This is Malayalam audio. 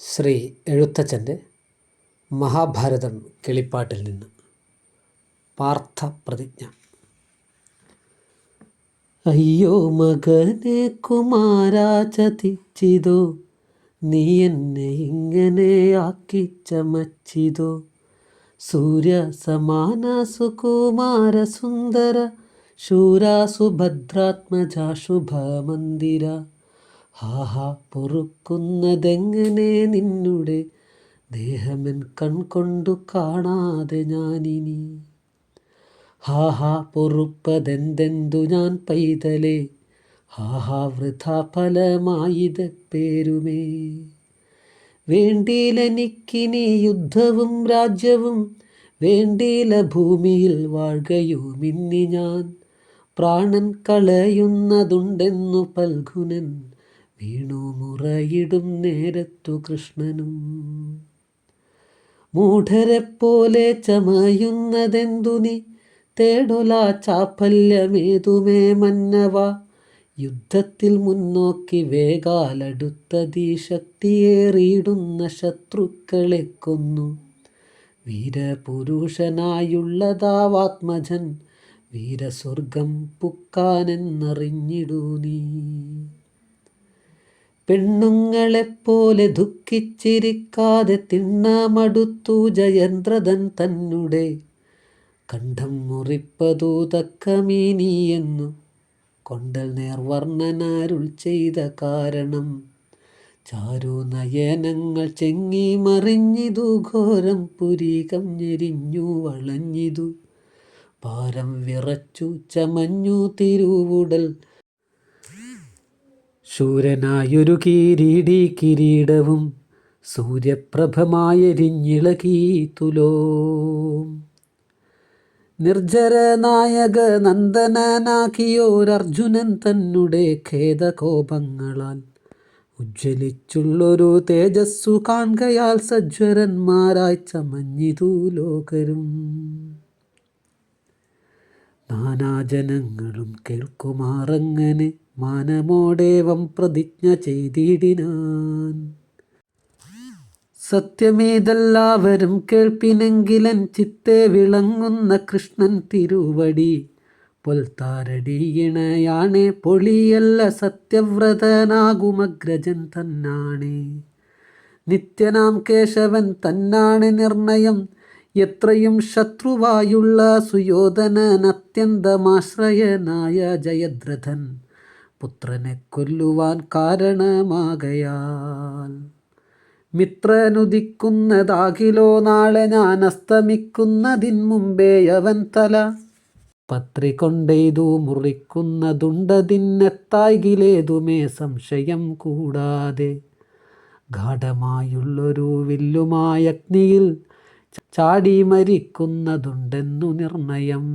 ശ്രീ എഴുത്തച്ഛന്റെ മഹാഭാരതം കിളിപ്പാട്ടിൽ നിന്ന് പാർത്ഥപ്രതിജ്ഞ. അയ്യോ മകനെ കുമാരാ ചതിച്ചിതോ നീ എന്നെ ഇങ്ങനെ ആക്കി ചമച്ചിതോ സൂര്യ സമാന സുകുമാര സുന്ദര ഹാഹാ പൊറുക്കുന്നതെങ്ങനെ നിന്നുടെ? ദേഹമെൻ കൺകൊണ്ടു കാണാതെ ഞാനിനി. ഹാഹാ പൊറുപ്പതെന്തെന്തു ഞാൻ പൈതലേ? ഹാഹാ വൃഥാ ഫലമായിത് പേരുമേ. വേണ്ടിയിലെനിക്കിനി യുദ്ധവും രാജ്യവും വേണ്ടിയില ഭൂമിയിൽ വാഴുകയുമിന്നി ഞാൻ. പ്രാണൻ കളയുന്നതുണ്ടെന്നു പൽഗുനൻ വീണു മുറയിടും നേരത്തു കൃഷ്ണനും. മൂഢരെ മൂഢരെപ്പോലെ ചമയുന്നതെന്തു നീ? തേടൊല ചാപ്പല്യമേതുമേ മന്നവ? യുദ്ധത്തിൽ മുന്നോക്കി വേഗാലടുത്തതീ ശക്തിയേറിയിടുന്ന ശത്രുക്കളെ കൊന്നു. വീരപുരുഷനായുള്ളതാവാത്മജൻ വീരസ്വർഗം പുക്കാനെന്നറിഞ്ഞിടൂ നീ. പെണ്ണുങ്ങളെപ്പോലെ ദുഃഖിച്ചിരിക്കാതെ തിണ്ണമടുത്തു ജയന്ത്രതൻ തന്നെ കണ്ഠം മുറിപ്പതു തക്കമീനിയെന്നു കൊണ്ടൽ നേർവർണനാരുൾ ചെയ്ത കാരണം. ചാരു നയനങ്ങൾ ചെങ്ങി മറിഞ്ഞിതു ഘോരം പുരീകം ഞെരിഞ്ഞു വളഞ്ഞിതു. പാരം വിറച്ചു ചമഞ്ഞു തിരുവുടൽ ശൂരനായൊരു കിരീടി കിരീടവും സൂര്യപ്രഭമായരിഞ്ഞിളകീ തുലോ. നിർജര നായക നന്ദനാക്കിയോരർജുനൻ തന്നെ ഖേദകോപങ്ങളാൽ ഉജ്ജ്വലിച്ചുള്ളൊരു തേജസ്സു കാൺകയാൽ സജ്വരന്മാരായി ചമഞ്ഞിതു ലോകരും. നാനാജനങ്ങളും കേൾക്കുമാറങ്ങനെ മാനമോടേവം പ്രതിജ്ഞ ചെയ്തിടിനാൻ. സത്യമേതെല്ലാവരും കേൾപ്പിനെങ്കിലൻ ചിത്തെ വിളങ്ങുന്ന കൃഷ്ണൻ തിരുവടി. പൊൽത്താരടിയിണയാണേ പൊളിയല്ല സത്യവ്രതനാകുമഗ്രജൻ തന്നാണേ. നിത്യനാം കേശവൻ തന്നാണ് നിർണയം എത്രയും ശത്രുവായുള്ള സുയോധനനത്യന്തമാശ്രയനായ ജയദ്രഥൻ പുത്രനെ കൊല്ലുവാൻ കാരണമാകയാൽ മിത്രനുദിക്കുന്നതാകിലോ നാളെ ഞാൻ അസ്തമിക്കുന്നതിൻ മുമ്പേ അവൻ തല പത്രി കൊണ്ടെയ്തു മുറിക്കുന്നതുണ്ടതിനെത്തായിലേതുമേ സംശയം കൂടാതെ ഗാഠമായുള്ളൊരു വില്ലുമായ അഗ്നിയിൽ. ് ചാടി മരിക്കുന്നതുണ്ടെന്നു നിർണയം.